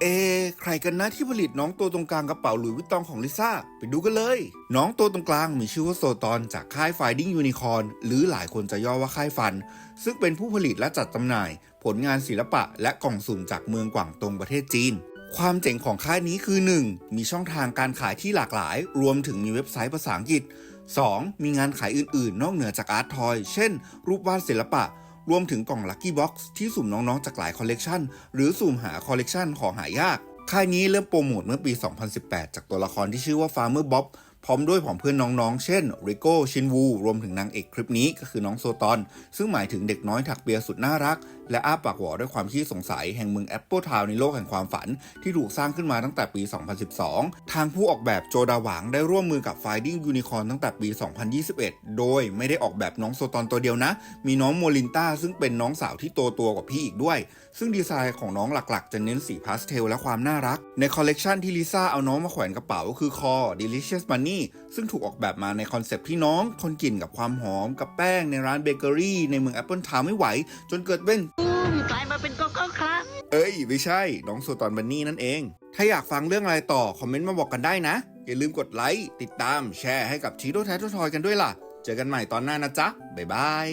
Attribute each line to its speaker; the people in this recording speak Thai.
Speaker 1: เอ ใครกันนะที่ผลิตน้องตัวตรงกลางกระเป๋าหลุยวิตตองของลิซ่า ไปดูกันเลย น้องตัวตรงกลางมีชื่อว่าโซตอนจากค่าย Finding Unicorn หรือหลายคนจะย่อว่าค่ายฟัน ซึ่งเป็นผู้ผลิตและจัดจำหน่าย ผลงานศิลปะและกล่องสุ่มจากเมืองกวางตงประเทศจีนความเจ๋งของค่ายนี้คือ 1. มีช่องทางการขายที่หลากหลาย รวมถึงมีเว็บไซต์ภาษาอังกฤษ 2. มีงานขายอื่นๆ นอกเหนือจากอาร์ตทอย เช่น รูปวาดศิลปะ รวมถึงกล่อง Lucky Box ที่สุ่มน้องๆจากหลายคอลเลกชันหรือสุ่มหาคอลเลกชันของหายากค่ายนี้เริ่มโปรโมทเมื่อปี 2018 จากตัวละครที่ชื่อว่า Farmer Bob พร้อมด้วยผองเพื่อนน้องๆ เช่นริโก้ชินวู รวมถึงนางเอกคลิปนี้ก็คือน้องโซตอน ซึ่งหมายถึงเด็กน้อยถักเปียสุดน่ารัก และอ้าปากหวอด้วยความขี้สงสัยแห่งเมืองแอปเปิลทาวในโลกแห่งความฝัน ที่ถูกสร้างขึ้นมาตั้งแต่ปี 2012 ทางผู้ออกแบบโจดาหวางได้ร่วมมือกับ Finding Unicorn ตั้งแต่ปี 2021 โดยไม่ได้ออกแบบน้องโซตอนตัวเดียวนะ มีน้องโมลินต้าซึ่งเป็นน้องสาวที่โตตัวกว่าพี่อีกด้วย ซึ่งดีไซน์ของน้องหลักๆ จะเน้นสีพาสเทลและความน่ารัก ในคอลเลกชันที่ลิซ่าเอาน้องมาแขวนกระเป๋าคือคอ Delicious Bunny ซึ่งถูกออกแบบมาในคอนเซปต์ที่น้องทนกลิ่นกับความหอมกับแป้งในร้านเบเกอรี่ ในเมืองแอปเปิลทาวไม่ไหว จนเกิดเป็น
Speaker 2: อืมกลายมาเป็นโกโก้ครับ
Speaker 1: เอ้ย ไม่ใช่ น้องโซตอนบันนี่นั่นเอง ถ้าอยากฟังเรื่องอะไรต่อ คอมเมนต์มาบอกกันได้นะ อย่าลืมกดไลค์ติดตามแชร์ให้กับชีโร่แทททอยกันด้วยล่ะ เจอกันใหม่ตอนหน้านะจ๊ะบ๊ายบาย